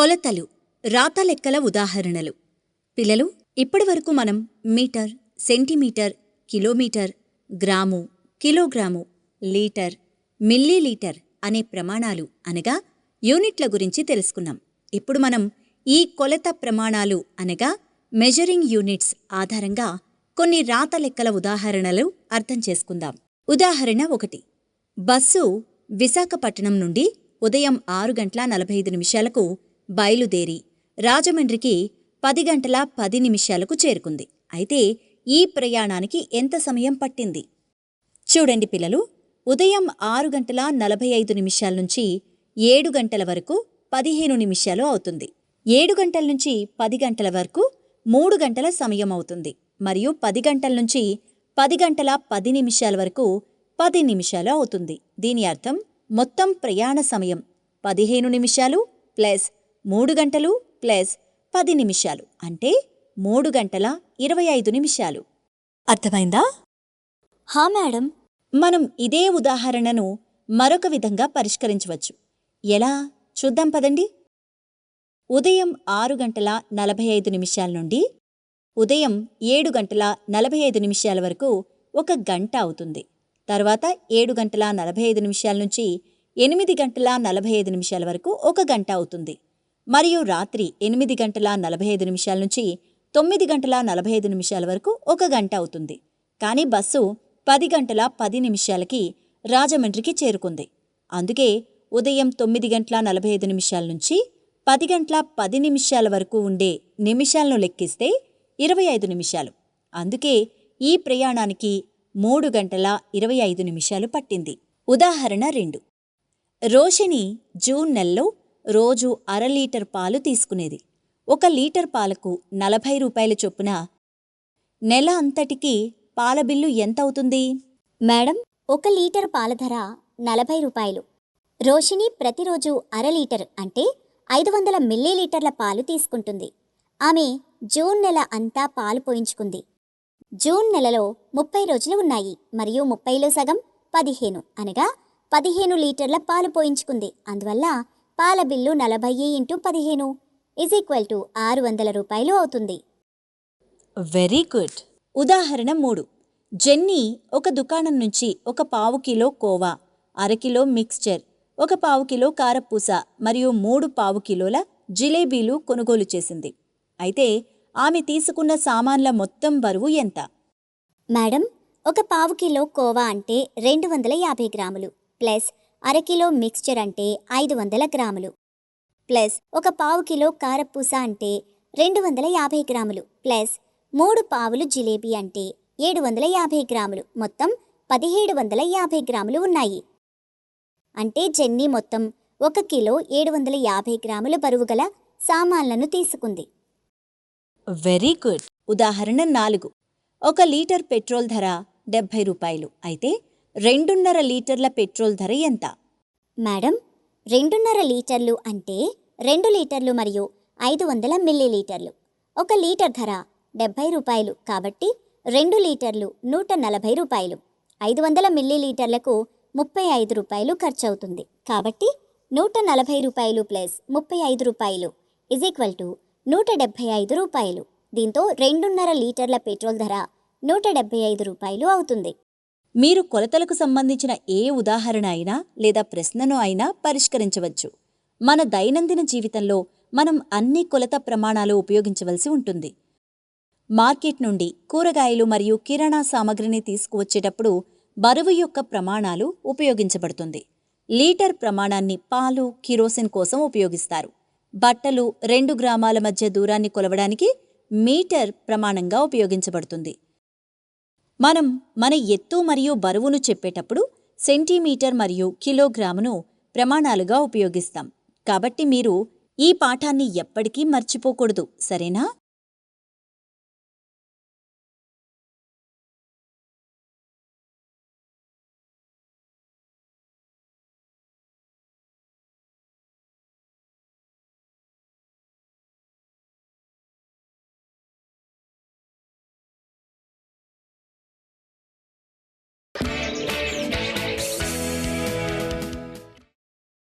కొలతలు రాత లెక్కల ఉదాహరణలు. పిల్లలు ఇప్పటివరకు మనం metre centimetre kilometre gram kilogram litre millilitre అనే ప్రమాణాలు అనగా యూనిట్ల గురించి తెలుసుకున్నాం. ఇప్పుడు మనం ఈ కొలత ప్రమాణాలు అనగా మెజరింగ్ యూనిట్స్ ఆధారంగా కొన్ని రాత లెక్కల ఉదాహరణలు అర్థం చేసుకుందాం. ఉదాహరణ ఒకటి. బస్సు విశాఖపట్నం నుండి ఉదయం ఆరు గంటల నలభై ఐదు నిమిషాలకు బయలుదేరి రాజమండ్రికి పది గంటల పది నిమిషాలకు చేరుకుంది. అయితే ఈ ప్రయాణానికి ఎంత సమయం పట్టింది? చూడండి పిల్లలు ఉదయం ఆరు గంటల నలభై ఐదు నిమిషాల నుంచి ఏడు గంటల వరకు పదిహేను నిమిషాలు అవుతుంది. ఏడు గంటల నుంచి పది గంటల వరకు మూడు గంటల సమయం అవుతుంది. మరియు పది గంటల నుంచి పది గంటల పది నిమిషాల వరకు పది నిమిషాలు అవుతుంది. దీని అర్థం మొత్తం ప్రయాణ సమయం పదిహేను నిమిషాలు ప్లస్ మూడు గంటలు ప్లస్ పది నిమిషాలు అంటే మూడు గంటల ఇరవై ఐదు నిమిషాలు. అర్థమైందా? హా మేడం. మనం ఇదే ఉదాహరణను మరొక విధంగా పరిష్కరించవచ్చు. ఎలా? చూద్దాం పదండి. ఉదయం ఆరు గంటల నలభై ఐదు నిమిషాల నుండి ఉదయం ఏడు గంటల నలభై ఐదు నిమిషాల వరకు ఒక గంట అవుతుంది. తర్వాత ఏడు గంటల నలభై ఐదు నిమిషాల నుంచి ఎనిమిది గంటల నలభై ఐదు నిమిషాల వరకు ఒక గంట అవుతుంది. మరియు రాత్రి ఎనిమిది గంటల నలభై ఐదు నిమిషాల నుంచి తొమ్మిది గంటల నలభై ఐదు నిమిషాల వరకు ఒక గంట అవుతుంది. కానీ బస్సు పది గంటల పది నిమిషాలకి రాజమండ్రికి చేరుకుంది. అందుకే ఉదయం తొమ్మిది గంటల నలభై ఐదు నిమిషాల నుంచి పది గంటల పది నిమిషాల వరకు ఉండే నిమిషాలను లెక్కిస్తే ఇరవై ఐదు నిమిషాలు. అందుకే ఈ ప్రయాణానికి మూడు గంటల ఇరవై ఐదు నిమిషాలు పట్టింది. ఉదాహరణ రెండు. రోషిని జూన్ నెలలో రోజు అర లీటర్ పాలు తీసుకునేది. ఒక లీటర్ పాలకు నలభై రూపాయల చొప్పున నెల అంతటికి పాల బిల్లు ఎంత అవుతుంది మేడం ఒక లీటర్ పాల ధర నలభై రూపాయలు. రోషిని ప్రతిరోజు అర లీటర్ అంటే ఐదు వందల మిల్లీలీటర్ల పాలు తీసుకుంటుంది. ఆమె జూన్ నెల అంతా పాలు పోయించుకుంది. జూన్ నెలలో ముప్పై రోజులు ఉన్నాయి. మరియు ముప్పైలో సగం పదిహేను అనగా పదిహేను లీటర్ల పాలు పోయించుకుంది. అందువల్ల పాల బిల్లు నలభై ఇంటూ పదిహేను. ఇజ్ ఈక్వల్ టు ఆరు వందల రూపాయలు అవుతుంది. వెరీ గుడ్ ఉదాహరణ మూడు. జెన్నీ ఒక దుకాణం నుంచి ఒక పావు కిలో కోవా అరకిలో మిక్స్చర్ ఒక పావు కిలో కారపూస మరియు మూడు పావు కిలోల జిలేబీలు కొనుగోలు చేసింది. అయితే ఆమె తీసుకున్న సామాన్ల మొత్తం బరువు ఎంత? మేడం ఒక పావు కిలో కోవా అంటే రెండు వందల యాభై గ్రాములు ప్లస్ అరకిలో మిక్స్చర్ అంటే ఐదు వందల గ్రాములు. ప్లస్ ఒక పావు కిలో కారపూస అంటే రెండు వందల యాభై గ్రాములు. ప్లస్ మూడు పావులు జిలేబీ అంటే ఏడు వందల యాభై గ్రాములు. మొత్తం పదిహేడు వందల యాభై గ్రాములు ఉన్నాయి. అంటే జెన్నీ మొత్తం ఒక కిలో ఏడు వందల యాభై గ్రాముల బరువు గల సామాన్లను తీసుకుంది. Very good. ఉదాహరణ నాలుగు. ఒక లీటర్ పెట్రోల్ ధర డెబ్భై రూపాయలు. అయితే రెండున్నర లీటర్ల పెట్రోల్ ధర ఎంత? మేడం రెండున్నర లీటర్లు అంటే రెండు లీటర్లు మరియు ఐదు వందల మిల్లీలీటర్లు. ఒక లీటర్ ధర డెబ్బై రూపాయలు కాబట్టి రెండు లీటర్లు నూట నలభై రూపాయలు. ఐదు వందల మిల్లీలీటర్లకు ముప్పై ఐదు రూపాయలు ఖర్చవుతుంది కాబట్టి నూట నలభై రూపాయలు ప్లస్ ముప్పై ఐదు రూపాయలు ఇజ్ ఈక్వల్ టు నూట డెబ్బై ఐదు రూపాయలు. దీంతో రెండున్నర లీటర్ల పెట్రోల్ ధర నూట డెబ్బై ఐదు రూపాయలు అవుతుంది. మీరు కొలతలకు సంబంధించిన ఏ ఉదాహరణ అయినా లేదా ప్రశ్నను అయినా పరిష్కరించవచ్చు. మన దైనందిన జీవితంలో మనం అన్ని కొలత ప్రమాణాలు ఉపయోగించవలసి ఉంటుంది. మార్కెట్ నుండి కూరగాయలు మరియు కిరాణా సామగ్రిని తీసుకువచ్చేటప్పుడు బరువు యొక్క ప్రమాణాలు ఉపయోగించబడుతుంది. లీటర్ ప్రమాణాన్ని పాలు కిరోసిన్ కోసం ఉపయోగిస్తారు. బట్టలు రెండు గ్రామాల మధ్య దూరాన్ని కొలవడానికి మీటర్ ప్రమాణంగా ఉపయోగించబడుతుంది. మనం మన ఎత్తు మరియు బరువును చెప్పేటప్పుడు సెంటీమీటర్ మరియు కిలోగ్రామును ప్రమాణాలుగా ఉపయోగిస్తాం. కాబట్టి మీరు ఈ పాఠాన్ని ఎప్పటికీ మర్చిపోకూడదు. సరేనా?